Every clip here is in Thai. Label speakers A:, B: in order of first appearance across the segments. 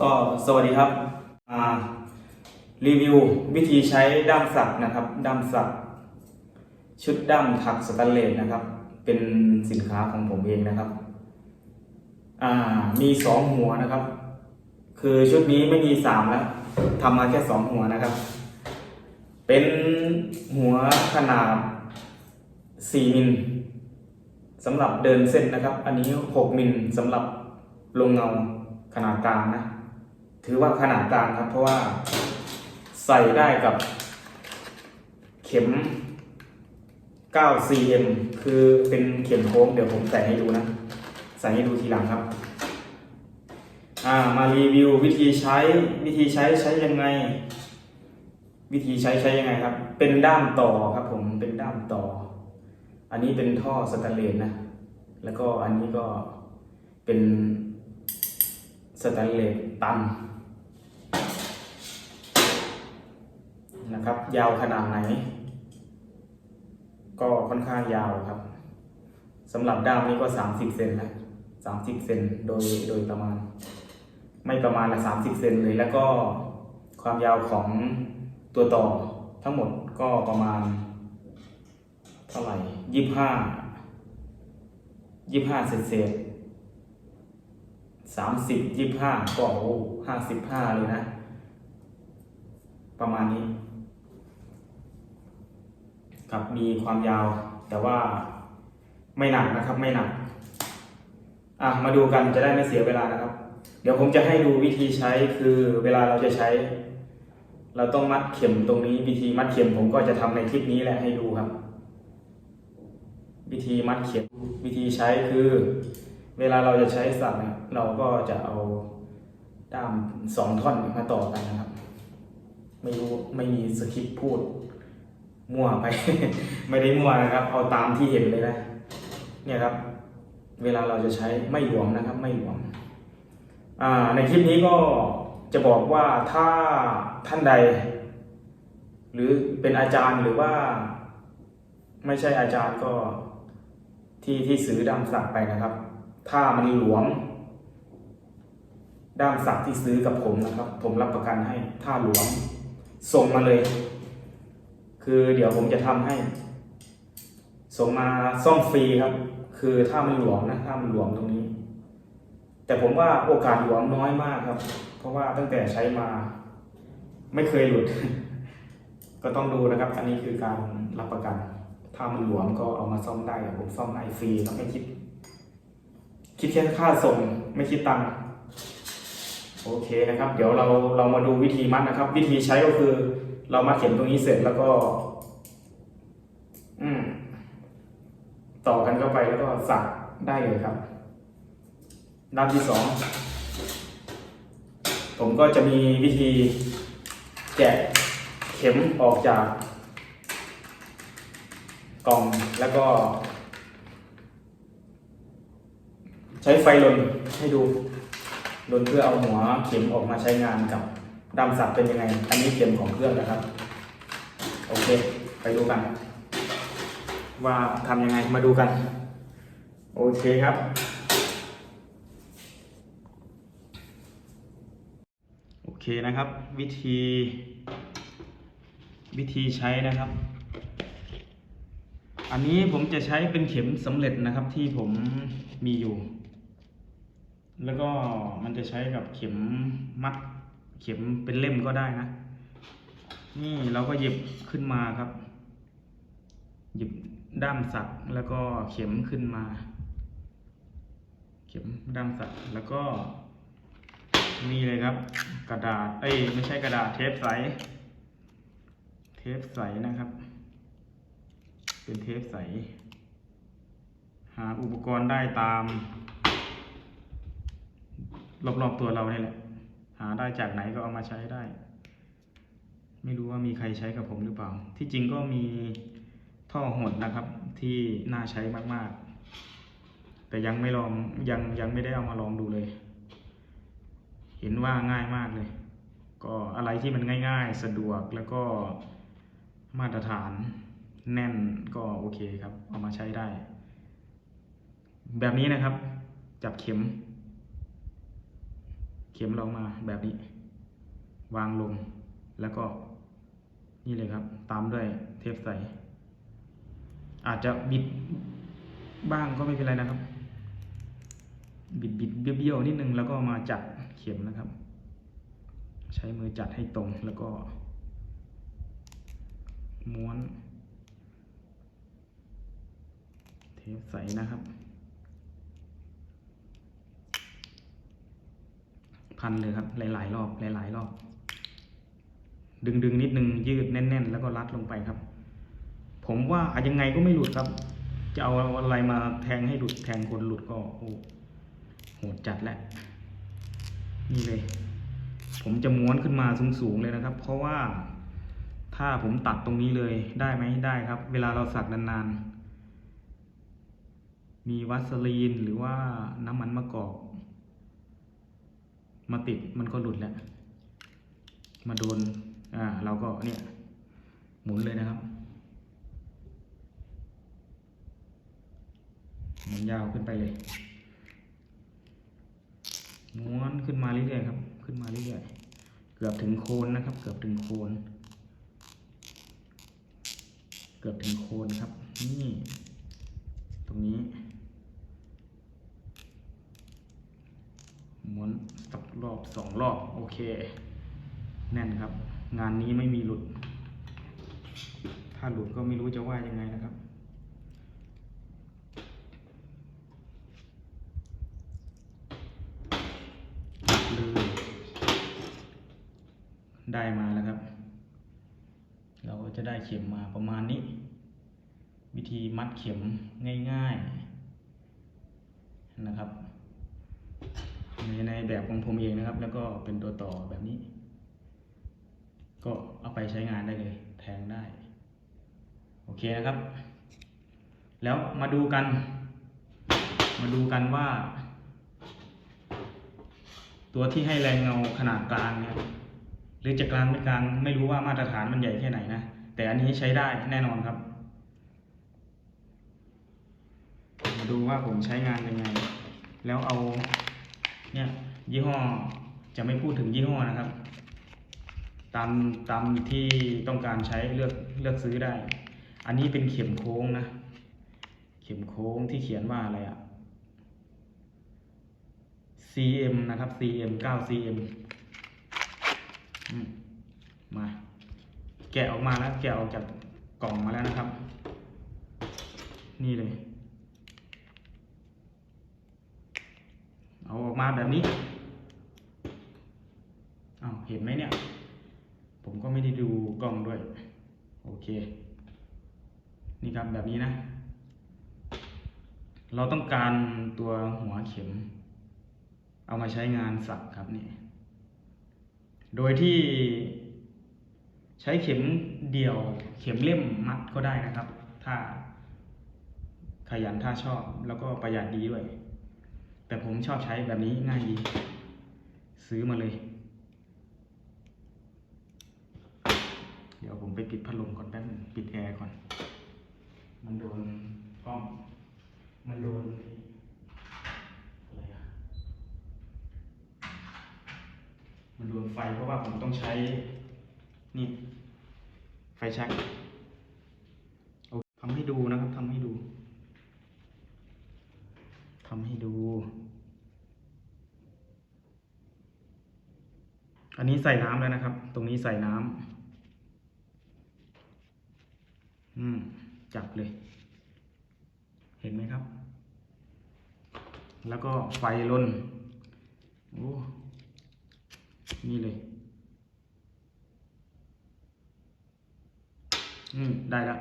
A: ก็สวัสดีครับอ่ารีวิววิธีใช้ด้ามสักนะครับ ด้ามสัก ชุดด้ามถักสแตนเลสนะครับ เป็นสินค้าของผมเองนะครับ อ่ามีสองหัวนะครับ คือชุดนี้ไม่มีสามแล้วทำมาแค่สองหัวนะครับ เป็นหัวขนาดสี่มิลสำหรับเดินเส้นนะครับ อันนี้หกมิลสำหรับลงเงาขนาดกลางนะ ถือว่าขนาดกลางครับ เพราะว่าใส่ได้กับเข็ม 9 cm คือเป็นเข็มโค้งเดี๋ยวผมใส่ให้ดูนะ ใส่ให้ดูทีหลังครับ อ่ามารีวิววิธีใช้วิธีใช้ใช้ยังไง วิธีใช้ใช้ยังไงครับ เป็นด้ามต่อครับผมเป็นด้ามต่อ อันนี้เป็นท่อสแตนเลสนะ แล้วก็อันนี้ก็เป็นสแตนเลสตัน นะครับ ยาวขนาดไหน ก็ค่อนข้างยาวครับสำหรับด้ามนี้ก็ 30เซนนะ30เซนโดยโดยประมาณ ไม่ประมาณละ30เซนเลยแล้วก็ความยาวของตัวต่อทั้งหมดก็ประมาณ เท่าไหร่ยี่ห้ายี่ห้าเศษเศษสามสิบยี่ห้าก็ห้าสิบห้าเลยนะ ประมาณนี้ ครับมีความยาว แต่ว่าไม่หนักนะครับไม่หนักอะมาดูกันจะได้ไม่เสียเวลานะครับ เดี๋ยวผมจะให้ดูวิธีใช้คือเวลาเราจะใช้ เราต้องมัดเข็มตรงนี้ วิธีมัดเข็มผมก็จะทำในคลิปนี้แหละให้ดูครับ วิธีมัดเข็มวิธีใช้คือ เวลาเราจะใช้สักเนี่ยเราก็จะเอาด้ามสองท่อนมาต่อกันนะครับ ไม่รู้ไม่มีสคริปต์พูด มั่วไป ไม่ได้มั่วนะครับ เอาตามที่เห็นเลยนะเนี่ยครับ เวลาเราจะใช้ไม่หลวมนะครับ ไม่หลวมในคลิปนี้ก็จะบอกว่าถ้าท่านใด หรือเป็นอาจารย์หรือว่า ไม่ใช่อาจารย์ก็ที่ที่ซื้อด้ามสักไปนะครับ ถ้ามันหลวม ด้ามสักที่ซื้อกับผมนะครับ ผมรับประกันให้ ถ้าหลวมส่งมาเลย คือเดี๋ยวผมจะทำให้ ส่งมาซ่อมฟรีครับ คือถ้ามันหลวมนะถ้ามันหลวมตรงนี้ แต่ผมว่าโอกาสหลวมน้อยมากครับ เพราะว่าตั้งแต่ใช้มา ไม่เคยหลุด ก็ต้องดูนะครับ อันนี้คือการรับประกัน ถ้ามันหลวมก็เอามาซ่อมได้ผมซ่อมให้ฟรีแล้วไม่คิด คิดแค่ค่าส่งไม่คิดตังค์โอเคนะครับ เดี๋ยวเราเรามาดูวิธีมัดนะครับ วิธีใช้ก็คือ เรามาเข็มตรงนี้เสร็จแล้วก็ อืม ต่อกันเข้าไปแล้วก็สักได้เลยครับ ด้านที่สอง ผมก็จะมีวิธีแกะเข็มออกจาก กล่องแล้วก็ ใช้ไฟลนให้ดูลนเพื่อเอาหัวเข็มออกมาใช้งานกับ ดำสับเป็นยังไง อันนี้เข็มของเครื่องนะครับ โอเค ไปดูกัน ว่าทำยังไงมาดูกัน โอเคครับ โอเคนะครับ วิธี วิธีใช้นะครับ อันนี้ผมจะใช้เป็นเข็มสำเร็จนะครับที่ผมมีอยู่ แล้วก็มันจะใช้กับเข็มมัด เข็มเป็นเล่มก็ได้นะ นี่เราก็หยิบขึ้นมาครับ หยิบด้ามสักแล้วก็เข็มขึ้นมา เข็มด้ามสักแล้วก็นี่เลยครับ กระดาษเอ้ยไม่ใช่กระดาษเทปใส เทปใสนะครับ เป็นเทปใส หาอุปกรณ์ได้ตาม รอบๆตัวเราเนี่แหละ หาได้จากไหนก็เอามาใช้ได้ ไม่รู้ว่ามีใครใช้กับผมหรือเปล่า ที่จริงก็มีท่อหดนะครับที่น่าใช้มากๆ แต่ยังไม่ลองยังยังไม่ได้เอามาลองดูเลย เห็นว่าง่ายมากเลย ก็อะไรที่มันง่าย ๆ สะดวกแล้วก็มาตรฐานแน่นก็โอเคครับ เอามาใช้ได้ แบบนี้นะครับ จับเข็ม เข็มเรามาแบบนี้ วางลงแล้วก็นี่เลยครับ ตามด้วยเทปใส อาจจะบิดบ้างก็ไม่เป็นไรนะครับ บิดบิดเบี้ยวๆนิดนึงแล้วก็มาจัดเข็มนะครับ ใช้มือจัดให้ตรงแล้วก็ ม้วน เทปใสนะครับ พันเลยครับ หลาย ๆ รอบ หลาย ๆ รอบ ดึงดึงนิดนึงยืดแน่น ๆ แล้วก็รัดลงไปครับ ผมว่าอยังไงก็ไม่หลุดครับ จะเอาอะไรมาแทงให้หลุดแทงคนหลุดก็โอ้โหดจัดแหละนี่เลย ผมจะม้วนขึ้นมาสูง ๆ เลยนะครับ เพราะว่าถ้าผมตัดตรงนี้เลยได้ไหมได้ครับ เวลาเราสักนานๆมีวัสลีนหรือว่าน้ำมันมะกอก มาติดมันก็หลุดแล้ว มาโดน อ่า เราก็เนี่ย หมุนเลยนะครับ หมุนยาวขึ้นไปเลย ม้วนขึ้นมาเรื่อยๆครับ ขึ้นมาเรื่อยๆ เกือบถึงโคนนะครับ เกือบถึงโคน เกือบถึงโคนครับ นี่ ตรงนี้ ม้วนสักรอบสองรอบ โอเค แน่นครับ งานนี้ไม่มีหลุด ถ้าหลุดก็ไม่รู้จะว่ายังไงนะครับ เลยได้มาแล้วครับ เราก็จะได้เข็มมาประมาณนี้ วิธีมัดเข็มง่าย ๆ นะครับ ในในแบบของผมเองนะครับ แล้วก็เป็นตัวต่อแบบนี้ ก็เอาไปใช้งานได้เลย แทงได้ โอเคนะครับ แล้วมาดูกัน มาดูกันว่า ตัวที่ให้แรงเงาขนาดกลางเนี่ยหรือจะกลางไม่กลางไม่รู้ว่ามาตรฐานมันใหญ่แค่ไหนนะ แต่อันนี้ใช้ได้แน่นอนครับ มาดูว่าผมใช้งานยังไง แล้วเอา เนี่ยยี่ห้อจะไม่พูดถึงยี่ห้อนะครับ ตามตามที่ต้องการใช้เลือกเลือกซื้อได้ อันนี้เป็นเข็มโค้งนะ เข็มโค้งที่เขียนว่าอะไรอะ CM นะครับ CM 9 CM มา แกะออกมาแล้วแกะออกจากกล่องมาแล้วนะครับ นี่เลย เอาออกมาแบบนี้อ้าเห็นไหมเนี่ย ผมก็ไม่ได้ดูกล้องด้วย โอเค นี่ครับแบบนี้นะ เราต้องการตัวหัวเข็ม เอามาใช้งานสักครับนี่ โดยที่ใช้เข็มเดี่ยว เข็มเล่มมัดก็ได้นะครับ ถ้าขยันถ้าชอบแล้วก็ประหยัดดีด้วย แต่ผมชอบใช้แบบนี้ง่ายดี ซื้อมาเลย เดี๋ยวผมไปปิดพัดลมก่อนแป๊บนึงปิดแอร์ก่อน มันโดนกล้อง มันโดนอะไรอะมันโดนไฟเพราะว่าผมต้องใช้ นี่ไฟแช็กเอาทำให้ดูนะครับทำให้ดูทำให้ดู อันนี้ใส่น้ำแล้วนะครับ ตรงนี้ใส่น้ำอืมจับเลย เห็นไหมครับ แล้วก็ไฟลนโอ้นี่เลย อืม ได้แล้ว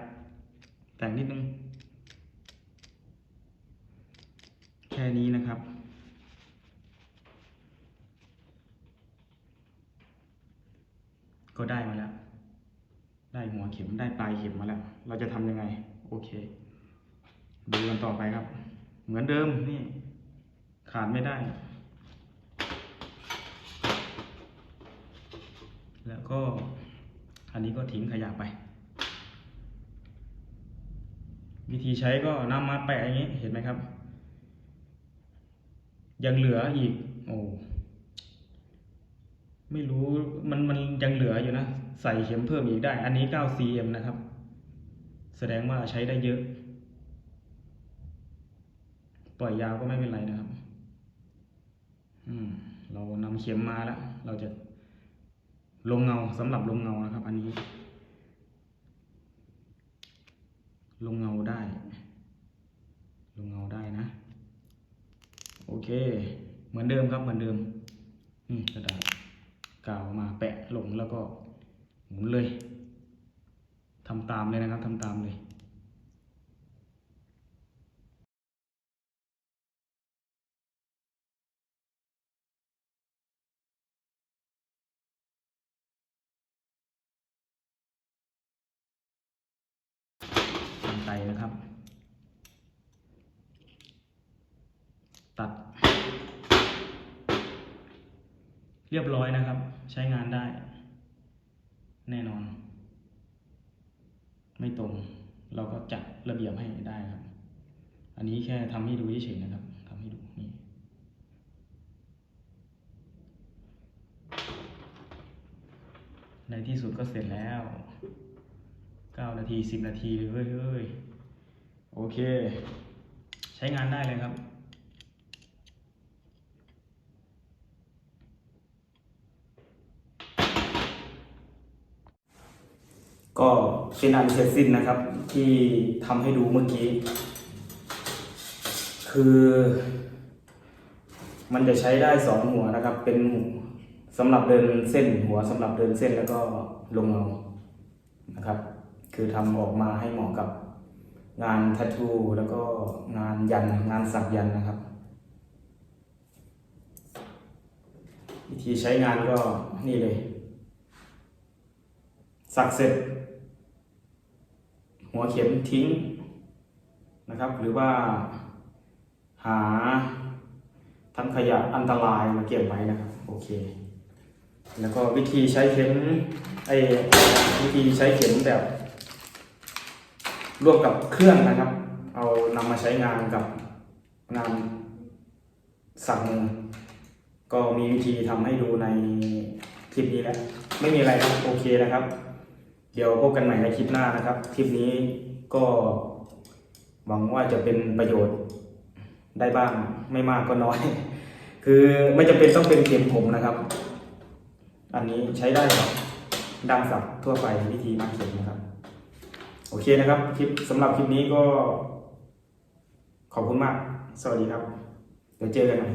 A: แต่งนิดนึง แค่นี้นะครับ ก็ได้มาแล้ว ได้หัวเข็มได้ปลายเข็มมาแล้ว เราจะทำยังไง โอเค ดูกันต่อไปครับ เหมือนเดิมนี่ ขาดไม่ได้ แล้วก็ อันนี้ก็ทิ้งขยะไป วิธีใช้ก็นำมาแปะอย่างนี้ เห็นไหมครับ ยังเหลืออีก โอ้ ไม่รู้มันมันยังเหลืออยู่นะ ใส่เข็มเพิ่มอีกได้ อันนี้ 9 cm นะครับ แสดงว่าใช้ได้เยอะ ปล่อยยาวก็ไม่เป็นไรนะครับ อืม เรานำเข็มมาแล้ว เราจะลงเงาสำหรับลงเงานะครับ อันนี้ ลงเงาได้ ลงเงาได้นะ โอเค เหมือนเดิมครับเหมือนเดิมนี่กระดาษ กาวมาแปะลงแล้วก็หมุนเลยทำตามเลยนะครับทำตามเลยกรรไกรนะครับ ตัด เรียบร้อยนะครับ ใช้งานได้ แน่นอน ไม่ตรง เราก็จัดระเบียบให้ได้ครับ อันนี้แค่ทำให้ดูเฉยๆนะครับทำให้ดูนี่ในที่สุดก็เสร็จแล้วเก้านาทีสิบนาทีเลยเฮ้ยโอเค ใช้งานได้เลยครับ ก็เป็นอันเสร็จสิ้นนะครับ ที่ทำให้ดูเมื่อกี้ คือมันจะใช้ได้สองหัวนะครับ เป็นสำหรับเดินเส้นหัวสำหรับเดินเส้นแล้วก็ลงเงานะครับ คือทำออกมาให้เหมาะกับงานทัตทูแล้วก็งานยันงานสักยันนะครับ วิธีใช้งานก็นี่เลย สักเสร็จ หัวเข็มทิ้งนะครับ หรือว่าหาทั้งขยะอันตรายมาเก็บไว้นะครับ โอเค แล้วก็วิธีใช้เข็มไอ้วิธีใช้เข็มแบบร่วมกับเครื่องนะครับ เอานำมาใช้งานกับงานสักมือก็มีวิธีทำให้ดูในคลิปนี้แล้ว ไม่มีอะไรครับ โอเคนะครับ เดี๋ยวพบกันใหม่ในคลิปหน้านะครับ คลิปนี้ก็หวังว่าจะเป็นประโยชน์ได้บ้างไม่มากก็น้อย คือไม่จำเป็นต้องเป็นเข็มผมนะครับ อันนี้ใช้ได้กับดังสับทั่วไปวิธีมัดเข็มนะครับ โอเคนะครับ คลิปสำหรับคลิปนี้ก็ ขอบคุณมาก สวัสดีครับ เดี๋ยวเจอกันใหม่